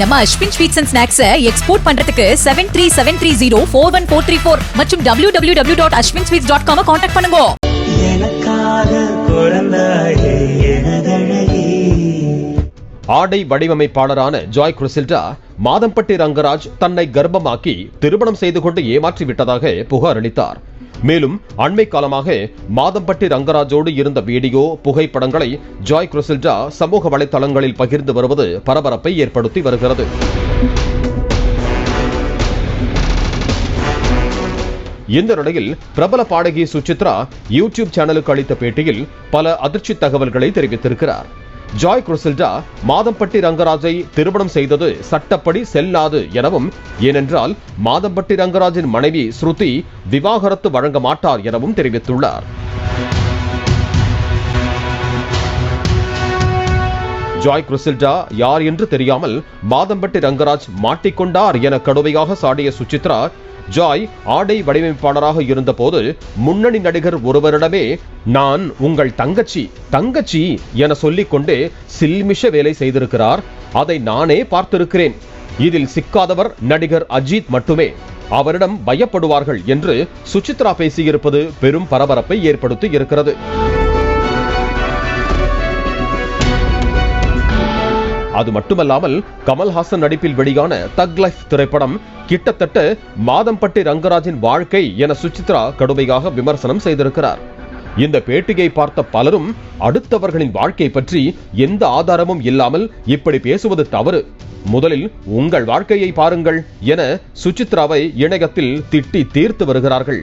நம்ம Ashwin sweets and ஸ்நாக்ஸை export பண்றதுக்கு seven three seven three zero four one four three four மற்றும் W W W dot Ashwin sweets dot com contact பண்ணுங்க ஆடை வடிவமைப்பாளரான ஜாய் குருசில்டா மாதம்பட்டி ரங்கராஜ் தன்னை கர்ப்பமாக்கி திருமணம் செய்து கொண்டு ஏமாற்றி விட்டதாக புகார் அளித்தார். மேலும் அண்மை காலமாக மாதம்பட்டி ரங்கராஜோடு இருந்த வீடியோ புகைப்படங்களை ஜாய் குருசில்டா சமூக வலைதளங்களில் பகிர்ந்து வருவது பரபரப்பை ஏற்படுத்தி வருகிறது. இந்த நிலையில் பிரபல பாடகி சுசித்ரா யூடியூப் சேனலுக்கு அளித்த பேட்டியில் பல அதிர்ச்சி தகவல்களை தெரிவித்திருக்கிறார். ஜாய் குரசில்டா மாதம்பட்டி ரங்கராஜை திருமணம் செய்தது சட்டப்படி செல்லாது எனவும் ஏனென்றால் மாதம்பட்டி ரங்கராஜின் மனைவி ஸ்ருதி விவாகரத்து வழங்க மாட்டார் எனவும் தெரிவித்துள்ளார். ஜாய் குருசில்டா யார் என்று தெரியாமல் மாதம்பட்டி ரங்கராஜ் மாட்டிக்கொண்டார் என கடுமையாக சாடிய சுசித்ரா ஜாய் ஆடை வடிவமைப்பாளராக இருந்தபோது முன்னணி நடிகர் ஒருவரிடமே நான் உங்கள் தங்கச்சி தங்கச்சி என சொல்லிக்கொண்டு சில்மிஷ வேலை செய்திருக்கிறார். அதை நானே பார்த்திருக்கிறேன். இதில் சிக்காதவர் நடிகர் அஜித் மட்டுமே. அவரிடம் பயப்படுவார்கள் என்று சுசித்ரா பேசியிருப்பது பெரும் பரபரப்பை ஏற்படுத்தி இருக்கிறது. அது மட்டுமல்லாமல் கமல்ஹாசன் நடிப்பில் வெளியான தக் லைஃப் திரைப்படம் கிட்டத்தட்ட மாதம்பட்டி ரங்கராஜின் வாழ்க்கை என சுசித்ரா கடுமையாக விமர்சனம் செய்திருக்கிறார். இந்த பேட்டியை பார்த்த பலரும் அடுத்தவர்களின் வாழ்க்கை பற்றி எந்த ஆதாரமும் இல்லாமல் இப்படி பேசுவது தவறு. முதலில் உங்கள் வாழ்க்கையை பாருங்கள் என சுசித்ராவை இணையத்தில் திட்டி தீர்த்து வருகிறார்கள்.